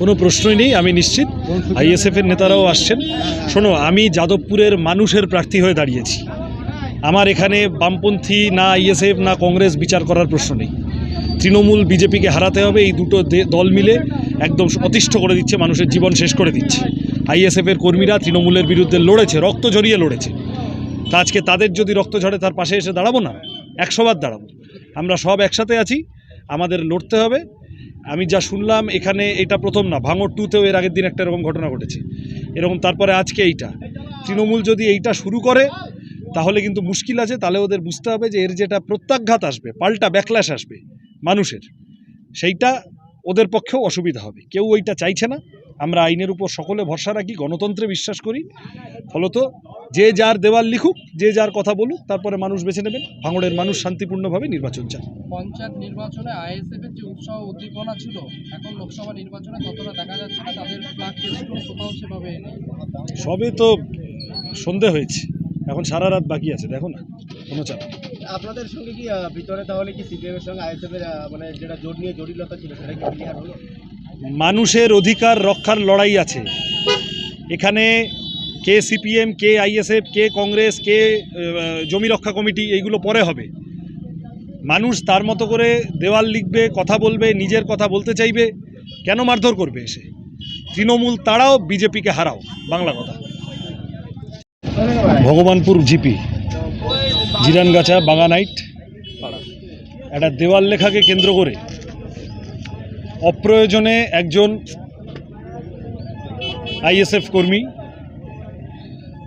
কোনো প্রশ্নই নেই, আমি নিশ্চিত। আইএসএফ এর নেতারাও আসছেন। শোনো, আমি যাদবপুরের মানুষের প্রার্থী হয়ে দাঁড়িয়েছি। আমার এখানে বামপন্থী, না আইএসএফ না কংগ্রেস বিচার করার প্রশ্ন নেই। তৃণমূল, বিজেপিকে হারাতে হবে, এই দুটো দল মিলে একদম অতিষ্ঠ করে দিচ্ছে, মানুষের জীবন শেষ করে দিচ্ছে। আইএসএফ এর কর্মীরা তৃণমূলের বিরুদ্ধে লড়েছে, রক্ত ঝরিয়ে লড়েছে। তা আজকে তাদের যদি রক্ত ঝরে, তার পাশে এসে দাঁড়াবো না? একশোবার দাঁড়াবো। আমরা সব একসাথে আছি, আমাদের লড়তে হবে। আমি যা শুনলাম, এখানে এটা প্রথম না, ভাঙর টুতেও এর আগের দিন একটা এরকম ঘটনা ঘটেছে। এরকম তারপরে আজকে এইটা। তৃণমূল যদি এইটা শুরু করে, তাহলে কিন্তু মুশকিল আছে, তাহলে ওদের বুঝতে হবে যে এর যেটা প্রত্যাঘাত আসবে, পাল্টা ব্যাকল্যাশ আসবে মানুষের, সেইটা ওদের পক্ষেও অসুবিধা হবে। কেউ ওইটা চাইছে না। আমরা আইনের উপর সকলে ভরসা রাখি, গণতন্ত্রে বিশ্বাস করি। ফলত যে যার দেওয়াল লিখুক যে যার কথা বলুক তারপরে মানুষ বেছে নেবেন। ভাঙড়ের মানুষ শান্তিপূর্ণভাবে নির্বাচন চান। পঞ্চায়েত নির্বাচনে আইএসএফ এর যে উৎসাহ উদ্দীপনা ছিল এখন লোকসভা নির্বাচনে ততটা দেখা যাচ্ছে না তাদের কোথাও সেভাবে নেই। সবে তো সন্ধে হয়েছে। এখন সারা রাত বাকি আছে দেখো না কোনো চাপ। আপনাদের সঙ্গে কি ভিতরে তাহলে কি সিপিএম এর সঙ্গে আইএসএফ এর মানে যেটা জোট নিয়ে জটিলতা ছিল সেটা কি ক্লিয়ার হলো? মানুষের অধিকার রক্ষার লড়াই আছে। এখানে কে সিপিএম, কে আইএসএফ, কে কংগ্রেস, কে জমি রক্ষা কমিটি, এইগুলো পরে হবে। মানুষ তার মতো করে দেওয়াল লিখবে, কথা বলবে, নিজের কথা বলতে চাইবে, কেন মারধর করবে এসে? তৃণমূল তারাও বিজেপিকে হারাও, বাংলা কথা। ভগবানপুর জিপি, জিরানগাছা বাগানাইট একটা দেওয়াল লেখাকে কেন্দ্র করে অপ্রয়োজনে একজন আইএসএফ কর্মী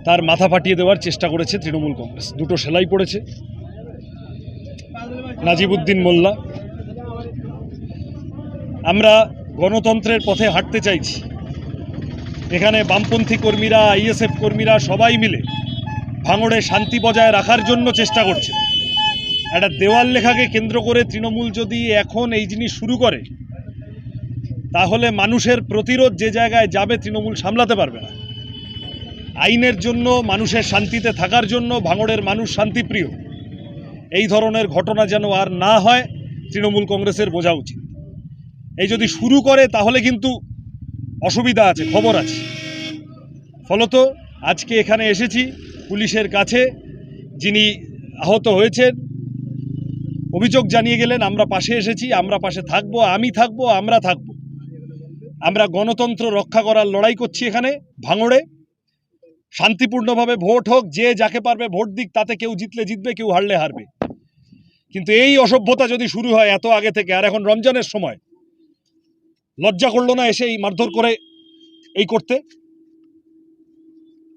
তার মাথা ফাটিয়ে দেওয়ার চেষ্টা করেছে তৃণমূল কংগ্রেস। দুটো সেলাই পড়েছে। নাজিবুদ্দিন মোল্লা। আমরা গণতন্ত্রের পথে হাঁটতে চাইছি। এখানে বামপন্থী কর্মীরা আইএসএফ কর্মীরা সবাই মিলে ভাঙড়ে শান্তি বজায় রাখার জন্য চেষ্টা করছে। একটা দেওয়াল লেখাকে কেন্দ্র করে তৃণমূল যদি এখন এই জিনিস শুরু করে, তাহলে মানুষের প্রতিরোধ যে জায়গায় যাবে তৃণমূল সামলাতে পারবে না। আইনের জন্য, মানুষের শান্তিতে থাকার জন্য, ভাঙড়ের মানুষ শান্তিপ্রিয়। এই ধরনের ঘটনা যেন আর না হয়, তৃণমূল কংগ্রেসের বোঝা উচিত। এই যদি শুরু করে, তাহলে কিন্তু অসুবিধা আছে, খবর আছে। ফলত, আজকে এখানে এসেছি, পুলিশের কাছে, যিনি আহত হয়েছেন, অভিযোগ জানিয়ে গেলেন, আমরা পাশে এসেছি, আমরা পাশে থাকব, আমি থাকব, আমরা থাকব। আমরা গণতন্ত্র রক্ষা করার লড়াই করছি এখানে, ভাঙড়ে। শান্তিপূর্ণভাবে ভোট হোক, যে যাকে পারবে ভোট দিক, তাতে কেউ জিতলে জিতবে, কেউ হারলে হারবে। কিন্তু এই অসভ্যতা যদি শুরু হয় এত আগে থেকে, আর এখন রমজানের সময়, লজ্জা করল না এসে এই মারধর করে এই করতে?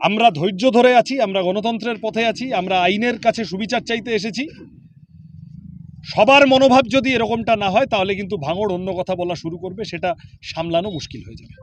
আমরা ধৈর্য ধরে আছি, আমরা গণতন্ত্রের পথে আছি, আমরা আইনের কাছে সুবিচার চাইতে এসেছি। সবার মনোভাব যদি এরকমটা না হয়, তাহলে কিন্তু ভাঙড় অন্য কথা বলা শুরু করবে, সেটা সামলানো মুশকিল হয়ে যাবে।